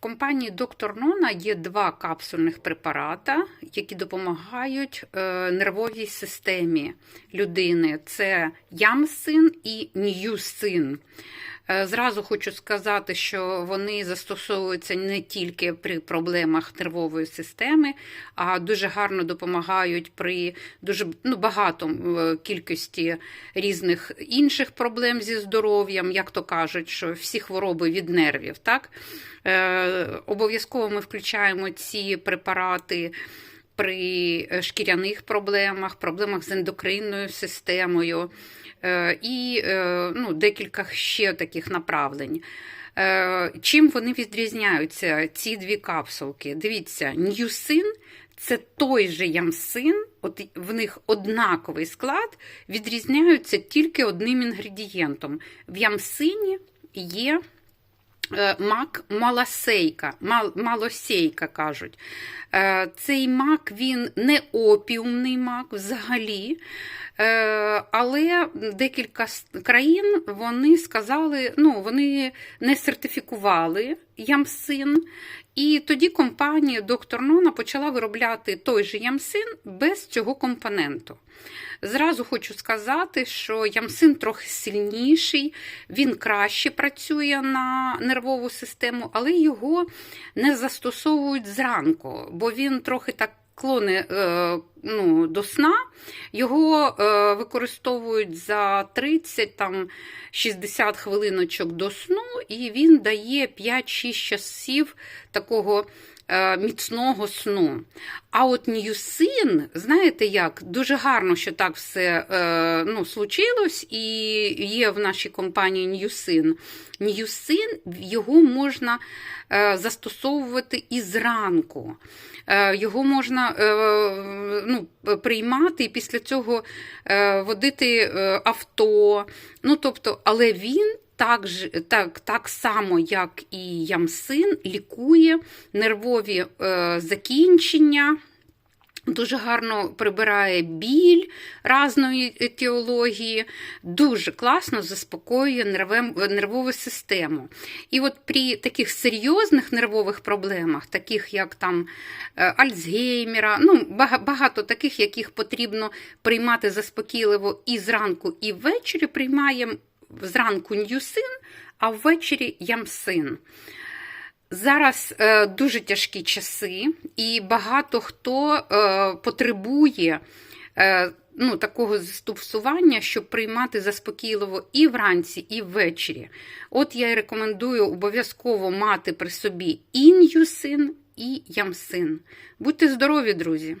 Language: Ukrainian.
компанії Доктор Нона є два капсульних препарата, які допомагають е, нервовій системі людини. Це ямсин і ньюсин. Е, Зразу хочу сказати, що вони застосовуються не тільки при проблемах нервової системи, а дуже гарно допомагають при дуже ну, багато е, кількості різних інших проблем зі здоров'ям, як то кажуть, що всі хвороби від нервів. Так? Е, Обов'язково ми включаємо ці препарати при е, шкіряних проблемах, проблемах з ендокринною системою е, і е, ну, декілька ще таких направлень. Чим вони відрізняються, ці дві капсулки? Дивіться, ньюсин це той же ямсин, от в них однаковий склад, відрізняються тільки одним інгредієнтом. В ямсині є мак малосейка, мал, малосейка кажуть. Е, Цей мак він не опіумний мак взагалі. Е, Але декілька країн вони сказали, ну вони не сертифікували ямсин. І тоді компанія Доктор Нона почала виробляти той же ямсин без цього компоненту. Зразу хочу сказати, що ямсин трохи сильніший, він краще працює на нервову систему, але його не застосовують зранку, бо він трохи так клони е, ну, до сна. Його е, використовують за 30 там, 60 хвилиночок до сну, і він дає 5-6 часів такого е, міцного сну. А от ньюсин, знаєте як, дуже гарно, що так все ну, случилось, і є в нашій компанії ньюсин. Ньюсин, його можна застосовувати і зранку. Його можна е, ну, приймати і після цього е, водити е, авто. Ну, тобто, але він так, так, так само, як і ямсин, лікує нервові закінчення. Дуже гарно прибирає біль разної етіології, дуже класно заспокоює нервову систему. І от при таких серйозних нервових проблемах, таких як там е, Альцгеймера, ну, багато таких, яких потрібно приймати заспокійливо і зранку, і ввечері приймаємо зранку ньюсин, а ввечері ямсин. Зараз е, дуже тяжкі часи, і багато хто е, потребує е, ну, такого застосування, щоб приймати заспокійливо і вранці, і ввечері. От я рекомендую обов'язково мати при собі ін'юсин і ямсин. Будьте здорові, друзі!